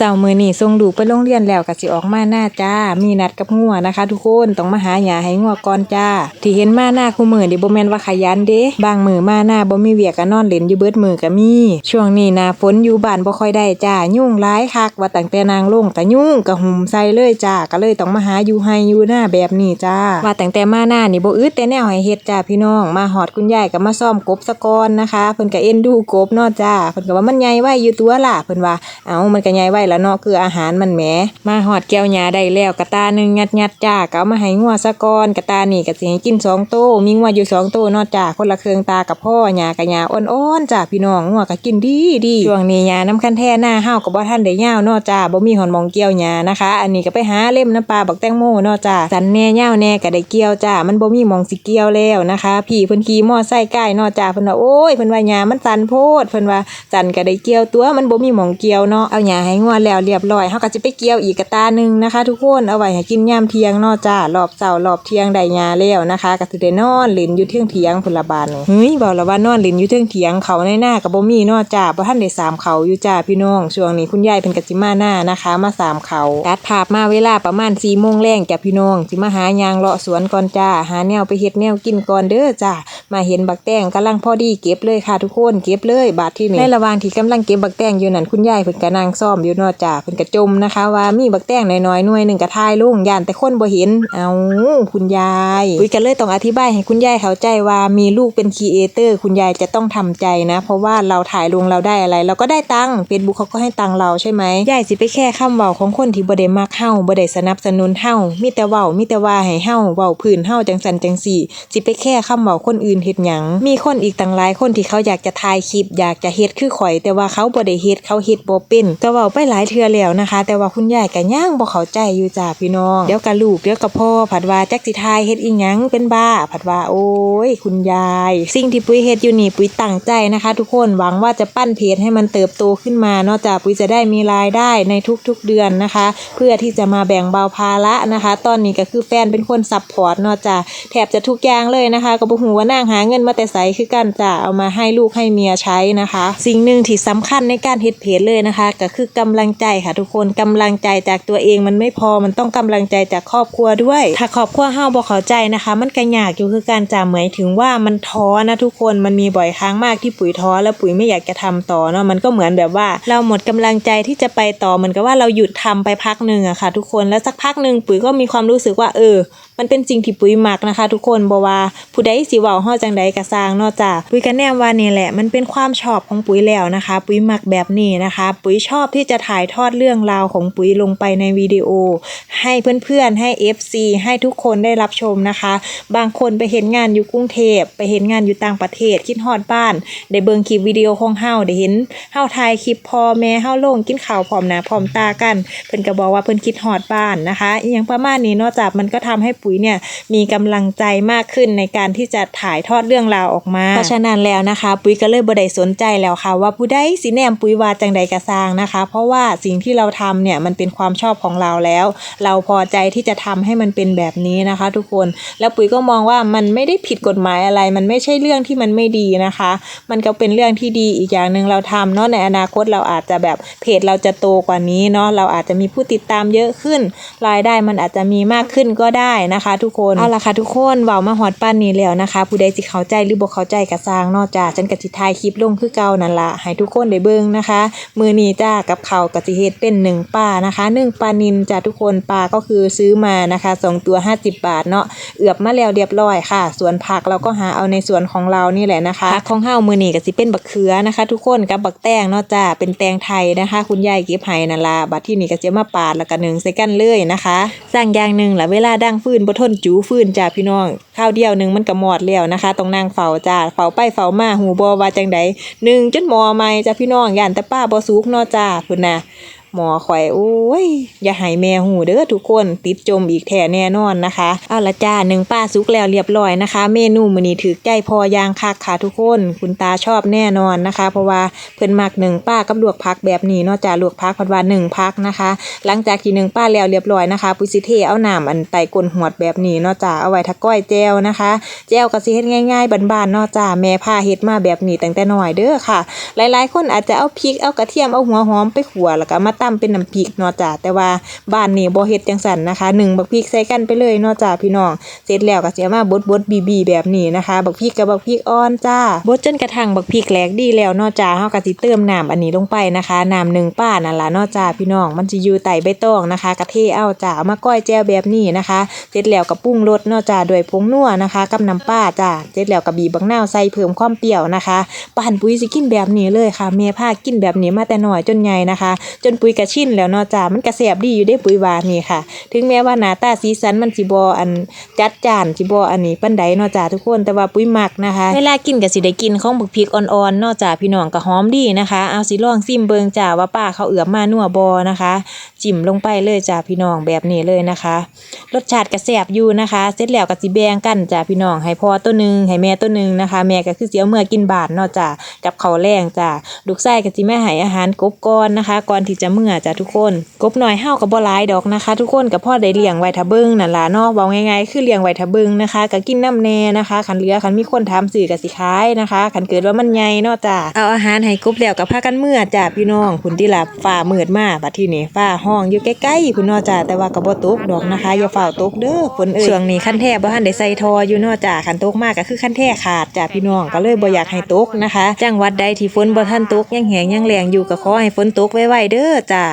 เสาร์มือนี้ส่งลูกไปโรงเรียนแล้วก็สิออกมาหน้าจ้า มีนัดกับงัวนะคะ ทุกคนต้องมาหาหญ้าให้งัวก่อนจ้า ที่เห็นมาหน้าคู่มือนี่บ่แม่นว่าขยันเด้บางมือมาหน้าบ่มีเวียกก็นอนเล่นอยู่เบิดมือก็มี ช่วงนี้นาฝนอยู่บ้านบ่ค่อยได้จ้า ยุ่งหลายคักว่าตั้งแต่นางลงก็ยุ่งก็หุ่มใส่เลยจ้าก็เลยต้องมาหาอยู่ให้อยู่หน้าแบบนี้จ้า ว่าตั้งแต่มาหน้านี่บ่อึดแต่แนวให้เฮ็ดจ้าพี่น้องมาฮอดคุณยายก็มาซ่อมกบซะกอนนะคะเพิ่นก็เอ็นดูกบเนาะจ้าเพิ่นก็ว่ามันใหญ่ไว้อยู่ตัวล่ะเพิ่นว่าเอามันก็ใหญ่ไว้ล้วเนาะคืออาหารมันแหมมาหอดแก้วหญ้าได้แล้วกระตาหนึ่งยัดยัดจ้าก็เอามาให้งัวซะก่อนกระตานี่ก็สิให้กินสองโตมีงัวอยู่สองโตเนาะจ้าคนละเครื่องตากับพ่อหญ้ากับหญ้าอ่อนๆจ้าพี่น้องงัวก็กินดีดีช่วงนี้หญ้าน้ำคันแท่หน้าเฮาก็บ่ทันได้ยาวเนาะจ้าบ่มีหอนมองเกี่ยวหญ้านะคะ อันนี้ก็ไปหาเล่มน้ำปลาบักแตงโมเนาะจ้าสันแน่ยาวแน่ก็ได้เกี่ยวจ้ามันบ่มีมองสิเกี่ยวแล้วนะคะ พี่เพิ่นขี่มอไซค์ใกล้เนาะจ้าเพิ่นว่าโอ้ยเพิ่นว่าหญ้ามันสันโพดเพิ่นว่าสันก็ได้เกี่ยวตัวมันบ่มีมองเกี่ยวเนาะเอาหญ้าให้งัวแล้วเรียบร้อยเฮาก็สิไปเกี่ยวอีกกระตาหนึงนะคะ ทุกคนเอาไว้ให้กินยามเที่ยงเนาะจ้ารอบเช้ารอบเที่ยงได้หญ้าแล้วนะคะก็สิได้นอนเล่นอยู่เที่ยงเที่ยงพุ่นละบาดนี่เฮ้ยบอกแล้วว่านอนเล่นอยู่เที่ยงเที่ยงเขาในหน้าก็บ่มีเนาะจ้าบ่ทันได้สามเขาอยู่จ้าพี่น้องช่วงนี้คุณยายเพิ่นก็สิมาหน้านะคะมาสามเขาตัดภาพมาเวลาประมาณ4โมงแรงจ้ะพี่น้องสิมาหายางเลาะสวนก่อนจ้าหาแนวไปเฮ็ดแนวกินก่อนเด้อจ้ามาเห็นบักแตงกำลังพอดีเก็บเลยค่ะทุกคนเก็บเลยบาดที่นี่ในระหว่างที่กำลังเก็บบักแตงอยู่นั่นคุณยายเพิ่นก็นั่งซ่อมอยู่เนาะจ้าเพิ่นก็จมนะคะ ว่ามีบักแตงน้อยๆหน่วยหนึ่งก็ทายลุงย่านแต่คนบ่เห็น เอาคุณยายอุ้ยก็เลยต้องอธิบายให้คุณยายเข้าใจว่ามีลูกเป็นครีเอเตอร์คุณยายจะต้องทำใจนะ เพราะว่าเราถ่ายลงเราได้อะไร เราก็ได้ตังค์เฟซบุ๊กเขาก็ให้ตังค์เราใช่ไหมยายสิไปแค่คำเว้าของคนที่บ่ได้มักเฮาบ่ได้สนับสนุนเฮามีแต่เว้ามีแต่ว่าให้เฮาเว้าพื้นเฮาจังสันจังสี่สิไปแค่คำเว้าคนอื่นเฮ็ดหยังมีคนอีกต่างหลายคนที่เขาอยากจะถ่ายคลิป อยากจะเฮ็ดคือข่อย แต่ว่าเขาบ่ได้เฮ็ดเขาเฮ็ดบ่เป็นก็เว้าไปหลายายเทื่อแล้วนะคะ แต่ว่าคุณยายก็ย่างบ่เข้าใจอยู่จ้าพี่น้องเดี๋ยวกับลูกเดี๋ยวกับพ่อผัดว่าจักสิทายเฮ็ดอีหยังเป็นบ้า ผัดว่าโอ้ย คุณยาย สิ่งที่ปุ้ยเฮ็ดอยู่นี่ปุ้ยตั้งใจนะคะ ทุกคนหวังว่าจะปั้นเพจให้มันเติบโตขึ้นมาเนอกจากปุ้ยจะได้มีรายได้ในทุกๆเดือนนะคะ เพื่อที่จะมาแบ่งเบาภาระนะคะ ตอนนี้ก็คือแฟนเป็นคนซัพพอร์ตเนอกจากแทบจะทุกอย่างเลยนะคะก็บ่ฮู้ว่านางหาเงินมาแต่ไสคือกันจ้ะเอามาให้ลูกให้เมียใช้นะคะ สิ่งหนึ่งที่สำคัญในการเฮ็ดเพจเลยนะคะ ก็คือกำลังงใจค่ะทุกคนกำลังใจจากตัวเองมันไม่พอมันต้องกำลังใจจากครอบครัวด้วย ถ้าครอบครัวเฮาบ่เข้าใจนะคะ มันก็ยากอยู่คือการจำหมายถึงว่ามันท้อนะทุกคนมันมีบ่อยครั้งมากที่ปุ๋ยท้อแล้วปุ๋ยไม่อยากจะทำต่อเนาะมันก็เหมือนแบบว่า เราหมดกำลังใจที่จะไปต่อเหมือนกับว่าเราหยุดทำไปพักหนึ่งอะค่ะ ทุกคนแล้วสักพักหนึ่งปุ๋ยก็มีความรู้สึกว่าเออ มันเป็นสิ่งที่ปุ๋ยมักนะคะ ทุกคนบ่ว่าผู้ใดสิเว้าเฮาจังใดก็สร้างนอกจากปุ๋ยก็แนมว่านี่แหละ มันเป็นความชอบของปุ๋ยแล้วนะคะ ปุ๋ยมักแบบนี้นะคะ ปุ๋ยชอบที่จะถ่ายทอดเรื่องราวของปุ๋ยลงไปในวิดีโอ ให้เพื่อนๆให้ FC ให้ทุกคนได้รับชมนะคะ บางคนไปเห็นงานอยู่กรุงเทพไปเห็นงานอยู่ต่างประเทศคิดฮอดบ้านได้เบิ่งคลิปวิดีโอของเฮาได้เห็นเฮาถ่ายคลิปพ่อแม่เฮาลงกินข้าวพร้อมหน้าพร้อมตากัน เพิ่นก็บอกว่าเพิ่นคิดฮอดบ้านนะคะอหยังประมาณนี้นอกจากมันก็ทำให้ปุยเนี่ยมีกำลังใจมากขึ้นในการที่จะถ่ายทอดเรื่องราวออกมา เพราะฉะนั้นแล้วนะคะ ปุ๋ยก็เลยบ่ได้สนใจแล้วค่ะ ว่าผู้ใดสิแนมปุ๋ยว่าจังใดก็สร้างนะคะ เพราะว่าสิ่งที่เราทำเนี่ยมันเป็นความชอบของเราแล้ว เราพอใจที่จะทำให้มันเป็นแบบนี้นะคะ ทุกคนแล้วปุ๋ยก็มองว่ามันไม่ได้ผิดกฎหมายอะไร มันไม่ใช่เรื่องที่มันไม่ดีนะคะ มันก็เป็นเรื่องที่ดีอีกอย่างหนึ่งเราทำเนาะในอนาคตเราอาจจะแบบเพจเราจะโตกว่านี้เนาะเราอาจจะมีผู้ติดตามเยอะขึ้น รายได้มันอาจจะมีมากขึ้นก็ได้นะคะทุกคนเอาละค่ะทุกคนเว้ามาฮอดป้านนี้แล้วนะคะ ผู้ใดสิเข้าใจหรือบ่เข้าใจก็สร้างเนอกจากฉันก็สิถ่ายคลิปลงคือเก่านั่นล่ะให้ทุกคนได้เบิ่งนะคะ มื้อนี้จ้ากับข้าวก็สิเฮ็ดเป็นหนึ่งปลานะคะหนึ่งปลานิลจ้าทุกคนปลาก็คือซื้อมานะคะสองตัว 50 บาทเนาะเอือบมาแล้วเรียบร้อยค่ะ ส่วนผักเราก็หาเอาในส่วนของเรานี่แหละนะคะผักของเฮามื้อนี้ก็สิเป็นบักเขือนะคะ ทุกคนกับบักแตงเนาะจ้าเป็นแตงไทยนะคะ คุณยายเก็บให้นั่นล่ะบัดที่นี่ก็จะมาปาดแล้วก็นึ่งใส่กันเลยนะคะสร้างอย่างหนึ่งล่ะเวลาดังฟืนบ่ทนจูฟื้นจ้าพี่น้องข้าวเดียวหนึ่งมันก็หมดแล้วนะคะต้องนั่งเฝ้าจ้าเฝ้าไปเฝ้ามาหูบ่ว่าจังใดหนึ่งจนหมอใหม่จ้าพี่น้องย่านแต่ป้าบ่สุกเนาะจ้าพุ่นน่ะหมอข่อยโอ้ย อย่าให้แม่หูเด้อทุกคนติดจมอีกแท่แน่นอนนะคะเอาละจ้าหนึ่งป้าสุกแล้วเรียบร้อยนะคะ เมนูมื้อนี้ถือใจพอย่างคักค่ะทุกคน คุณตาชอบแน่นอนนะคะ เพราะว่าเพิ่นมักหนึ่งป้ากับลวกผักแบบนี้เนาะจ้าลวกผักเพันว่าหนึ่งพักนะคะ หลังจากที่หนึ่งป้าแล้วเรียบร้อยนะคะปุสิเทเอาน้ำอันไตกลนหวดแบบนี้เนาะจ้าเอาไว้ทักก้อยแจวนะคะแจวก็สิเฮ็ดง่ายๆบานๆเนาะจ้าแม่พาเฮ็ดมาแบบนี้ตั้งแต่น้อยเด้อค่ะ หลายๆ คนอาจจะเอาพริกเอากระเทียมเอาหัวหอมไปขั่วแล้วก็มาตำเป็นน้ำพริกเนาะจ้าแต่ว่าบ้านนี้บ่เฮ็ดจังซั่นนะคะหนึ่งบักพริกใส่กันไปเลยเนาะจ้าพี่น้องเสร็จแล้วก็สิเอามาบดๆบีๆแบบนี้นะคะ บักพริกกับบักพริกอ่อนจ้าบดจนกระทั่งบักพริกแหลกดีแล้วเนาะจ้าเฮาก็สิเติมน้ำอันนี้ลงไปนะคะน้ำหนึ่งป้านั่นล่ะเนาะจ้าพี่น้องมันสิอยู่ใต้ใบตองนะคะกะเทเอาจ้าเอามาก้อยแจ่วแบบนี้นะคะ เสร็จแล้วก็ปรุงรสเนาะจ้าด้วยผงนัวนะคะกับน้ำปลาจ้าเสร็จแล้วก็บีบบักนาวใส่เพิ่มความเปรี้ยวนะคะป่านปุ้ยสิกินแบบนี้เลยค่ะแม่พากินแบบนี้มาแต่น้อยจนใหญ่นะคะ จนปุ้ยยกระชินแล้วเนาะจ้ามันกระแสบดีอยู่ได้ปุ๋ยวานี่ค่ะ ถึงแม้ว่าหน้าตาสีสันมันสิบออันจัดจานสิบออันนี้ปันไดเนาะจ้าทุกคนแต่ว่าปุ๋ยมักนะคะเวลากินก็สิได้กินของบักพริกอ่อนๆเนาะจ้าพี่น้องก็หอมดีนะคะ เอาสิลองซิมเบิงจ้าว่าป้าเขาเอือมมานัวบอนะคะจิ้มลงไปเลยจ้าพี่น้องแบบนี้เลยนะคะ รสชาติก็แซ่บอยู่นะคะ เสร็จแล้วก็สิแบ่งกันจ้าพี่น้องให้พ่อตัวหนึ่งให้แม่ตัวหนึ่งนะคะ แม่ก็คือสิเอาเมื่อกินบาทเนาะจ้ากับเขาแรงจ้าลูกชายก็สิแม่ให้อาหารกบก่อนนะคะ ก่อนที่จะเมื่อจ้าทุกคน กบหน่อยเฮาก็บ่หลายดอกนะคะ ทุกคนก็พ่อได้เลี้ยงไว้ทะเบิงนั่นล่ะเนาะเว้าง่ายๆคือเลี้ยงไว้ทะเบิงนะคะก็กินน้ำแน่นะคะคันเหลือคันมีคนถามซื้อก็สิขายนะคะคันเกิดว่ามันใหญ่เนาะจ้าเอาอาหารให้กบแล้วก็พากันเมื่อจ้าพี่น้องคุณที่ละฟ้ามืดมาบัดทีนี้ฟ้าห้องอยู่ใกล้ๆคุณนอจ่าแต่ว่าก็บ่ตกดอกนะคะอย่าฝ้าตกเด้อฝนเอ่ยช่วงนี้คันแท้บ่ทันได้ใส่ทออยู่นอจ่าคันตกมากก็คือคันแท้ขาดจ้าพี่น้องก็เลยบ่อยากให้ตกนะคะจังหวัดใดที่ฝนบ่ทันตกยังแหงยังแรงอยู่ก็ขอให้ฝนตกไวๆเด้อจ้า